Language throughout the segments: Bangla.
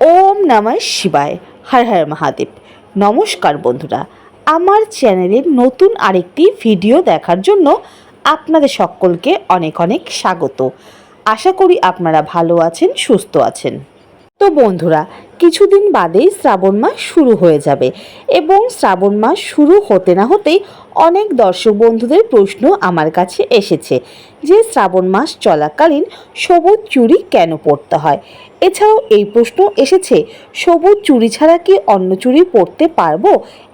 ওম নমঃ শিবায়। হর হর মহাদেব। নমস্কার বন্ধুরা, আমার চ্যানেলের নতুন আরেকটি ভিডিও দেখার জন্য আপনাদের সকলকে অনেক অনেক স্বাগত। আশা করি আপনারা ভালো আছেন, সুস্থ আছেন। তো বন্ধুরা, কিছুদিন বাদেই শ্রাবণ মাস শুরু হয়ে যাবে এবং শ্রাবণ মাস শুরু হতে না হতেই অনেক দর্শক বন্ধুদের প্রশ্ন আমার কাছে এসেছে যে শ্রাবণ মাস চলাকালীন সবুজ চুড়ি কেন পরতে হয়? এছাড়াও এই প্রশ্ন এসেছে, সবুজ চুড়ি ছাড়া কি অন্য চুড়ি পরতে পারব?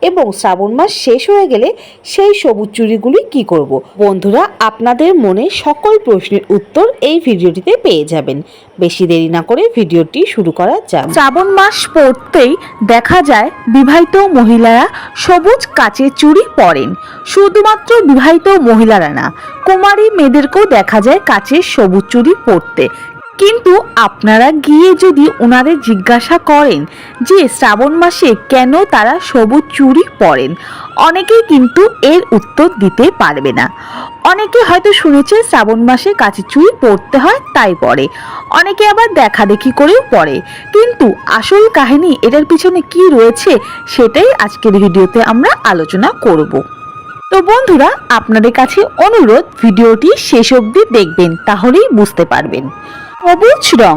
এবং শ্রাবণ মাস শেষ হয়ে গেলে সেই সবুজ চুড়িগুলি কি করব। বন্ধুরা, আপনাদের মনে সকল প্রশ্নের উত্তর এই ভিডিওটিতে পেয়ে যাবেন। বেশি দেরি না করে ভিডিওটি শুরু করা যাক। শ্রাবণ মাস পড়তেই দেখা যায়, বিবাহিত মহিলারা সবুজ কাচের চুড়ি পরেন। শুধুমাত্র বিবাহিত মহিলারা না, কুমারী মেয়েদেরকেও দেখা যায় কাচের সবুজ চুরি পরতে। কিন্তু আপনারা গিয়ে যদি ওনাদের জিজ্ঞাসা করেন যে শ্রাবণ মাসে কেন তারা সবুজ চুরি পরেন, অনেকেই কিন্তু এর উত্তর দিতে পারবে না। অনেকে হয়তো শুনেছে শ্রাবণ মাসে কাছে চুরি পরতে হয়, তাই পরে। অনেকে আবার দেখা দেখি করেও পরে। কিন্তু আসল কাহিনী এটার পিছনে কি রয়েছে, সেটাই আজকের ভিডিওতে আমরা আলোচনা করব। তো বন্ধুরা, আপনাদের কাছে অনুরোধ, ভিডিওটি শেষ অবধি দেখবেন, তাহলেই বুঝতে পারবেন। সবুজ রং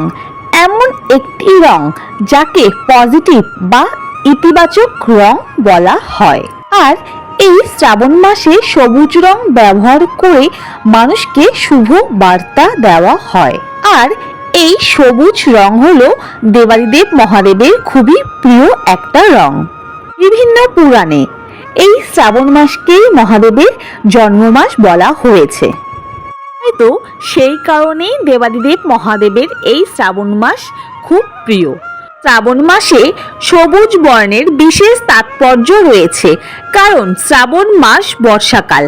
এমন একটি রং যাকে পজিটিভ বা ইতিবাচক রং বলা হয়। আর এই শ্রাবণ মাসে সবুজ রং ব্যবহার করে মানুষকে শুভ বার্তা দেওয়া হয়। আর এই সবুজ রং হলো দেবাদিদেব মহাদেবের খুবই প্রিয় একটা রং। বিভিন্ন পুরাণে এই শ্রাবণ মাসকেই মহাদেবের জন্মমাস বলা হয়েছে। হয়তো সেই কারণেই দেবাদিদেব মহাদেবের এই শ্রাবণ মাস খুব প্রিয়। শ্রাবণ মাসে সবুজ বর্ণের বিশেষ তাৎপর্য রয়েছে, কারণ শ্রাবণ মাস বর্ষাকাল,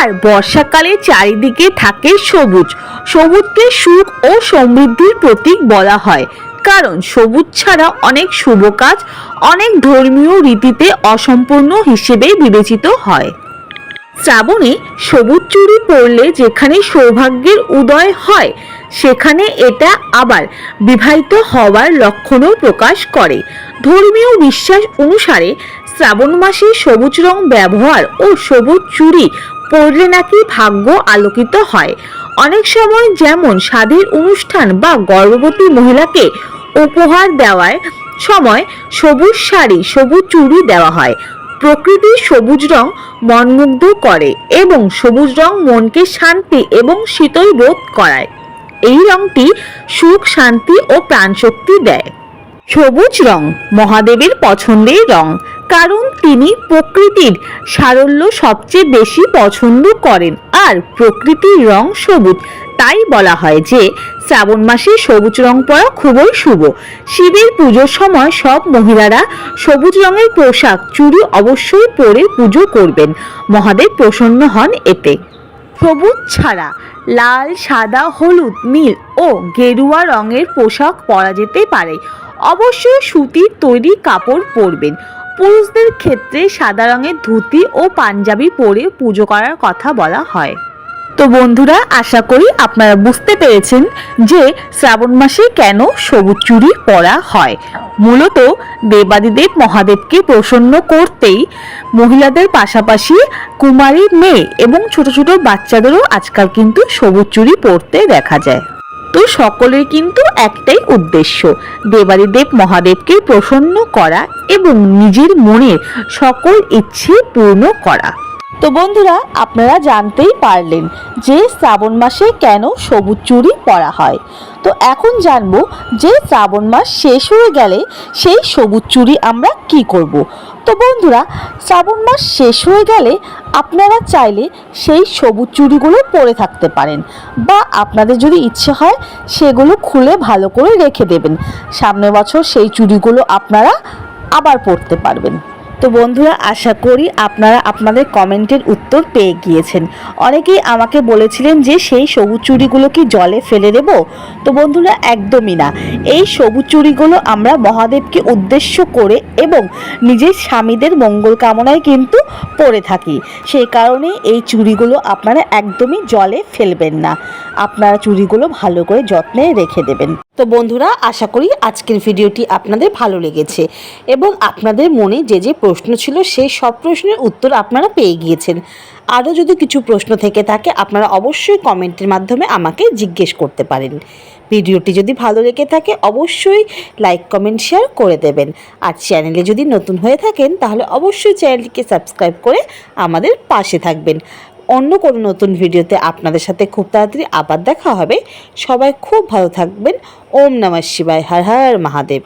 আর বর্ষাকালে চারিদিকে থাকে সবুজ। সবুজকে সুখ ও সমৃদ্ধির প্রতীক বলা হয়। কারণ সবুজ ছাড়া অনেক শুভ কাজ অনেক ধর্মীয় রীতিতে অসম্পূর্ণ হিসেবে বিবেচিত হয়। শ্রাবণে সবুজ চুরি পরলে যেখানে সৌভাগ্যের উদয় হয়, সেখানে এটা আবার বিবাহিত হওয়ার লক্ষণও প্রকাশ করে। ধর্মীয় বিশ্বাস অনুসারে শ্রাবণ মাসে সবুজ রং ব্যবহার ও সবুজ চুড়ি পরলে নাকি ভাগ্য আলোকিত হয়। অনেক সময় যেমন স্বাদের অনুষ্ঠান বা গর্ভবতী মহিলাকে উপহার দেওয়ার সময় সবুজ শাড়ি, সবুজ চুড়ি দেওয়া হয়। প্রকৃতির সবুজ রং মনমুগ্ধ করে এবং সবুজ রং মনকে শান্তি এবং শীতল বোধ করায়। এই রংটি সুখ, শান্তি ও প্রাণশক্তি দেয়। সবুজ রং মহাদেবের পছন্দের রং। কারণ তিনি প্রকৃতির সারল্য সবচেয়ে বেশি পছন্দ করেন। আর প্রকৃতির রং সবুজ, তাই বলা হয় যে শ্রাবণ মাসে সবুজ রং পরা খুবই শুভ। শিবের পুজোর সময় সব মহিলারা সবুজ রঙের পোশাক, চুড়ি অবশ্যই পরে পুজো করবেন। মহাদেব প্রসন্ন হন এতে। সবুজ ছাড়া লাল, সাদা, হলুদ, নীল ও গেরুয়া রঙের পোশাক পরা যেতে পারে। অবশ্যই সুতির তৈরি কাপড় পরবেন। পুরুষদের ক্ষেত্রে সাদা রঙের ধুতি ও পাঞ্জাবি পরে পুজো করার কথা বলা হয়। তো বন্ধুরা, আশা করি আপনারা বুঝতে পেরেছেন যে শ্রাবণ মাসে কেন সবুজ চুরি পরা হয়। মূলত দেবাদিদেব মহাদেবকে প্রসন্ন করতেই মহিলাদের পাশাপাশি কুমারী মেয়ে এবং ছোট ছোট বাচ্চাদেরও আজকাল কিন্তু সবুজ চুরি পরতে দেখা যায়। তো সকলের কিন্তু একটাই উদ্দেশ্য। দেবাদিদেব মহাদেবকে প্রসন্ন করা এবং নিজের মনের সকল ইচ্ছে পূর্ণ করা। তো বন্ধুরা, আপনারা জানতেই পারলেন যে শ্রাবণ মাসে কেন সবুজ চুড়ি পরা হয়। তো এখন জানব যে শ্রাবণ মাস শেষ হয়ে গেলে সেই সবুজ চুড়ি আমরা কি করব। তো বন্ধুরা, শ্রাবণ মাস শেষ হয়ে গেলে আপনারা চাইলে সেই সবুজ চুড়িগুলো পরে থাকতে পারেন বা আপনাদের যদি ইচ্ছে হয় সেগুলো খুলে ভালো করে রেখে দেবেন। সামনের বছর সেই চুড়িগুলো আপনারা আবার পরতে পারবেন। তো বন্ধুরা, আশা করি আপনারা আপনাদের কমেন্টের উত্তর পেয়ে গিয়েছেন। অনেকেই আমাকে বলেছিলেন যে সেই সবুজ চুড়িগুলো কি জলে ফেলে দেব? তো বন্ধুরা, একদমই না। এই সবুজ চুড়িগুলো আমরা মহাদেবকে উদ্দেশ্য করে এবং নিজের স্বামীদের মঙ্গল কামনায় কিন্তু পরে থাকি। সেই কারণে এই চুড়িগুলো আপনারা একদমই জলে ফেলবেন না। আপনারা চুড়িগুলো ভালো করে যত্নে রেখে দেবেন। তো বন্ধুরা, আশা করি আজকের ভিডিওটি আপনাদের ভালো লেগেছে এবং আপনাদের মনে যে যে প্রশ্ন ছিল, সেই সব প্রশ্নের উত্তর আপনারা পেয়ে গিয়েছেন। আরও যদি কিছু প্রশ্ন থেকে থাকে, আপনারা অবশ্যই কমেন্টের মাধ্যমে আমাকে জিজ্ঞেস করতে পারেন। ভিডিওটি যদি ভালো লেগে থাকে, অবশ্যই লাইক, কমেন্ট, শেয়ার করে দেবেন। আর চ্যানেলে যদি নতুন হয়ে থাকেন, তাহলে অবশ্যই চ্যানেলটিকে সাবস্ক্রাইব করে আমাদের পাশে থাকবেন। অন্য কোনো নতুন ভিডিওতে আপনাদের সাথে খুব তাড়াতাড়ি আবার দেখা হবে। সবাই খুব ভালো থাকবেন। ওম নমঃ শিবায়, হর হর মহাদেব।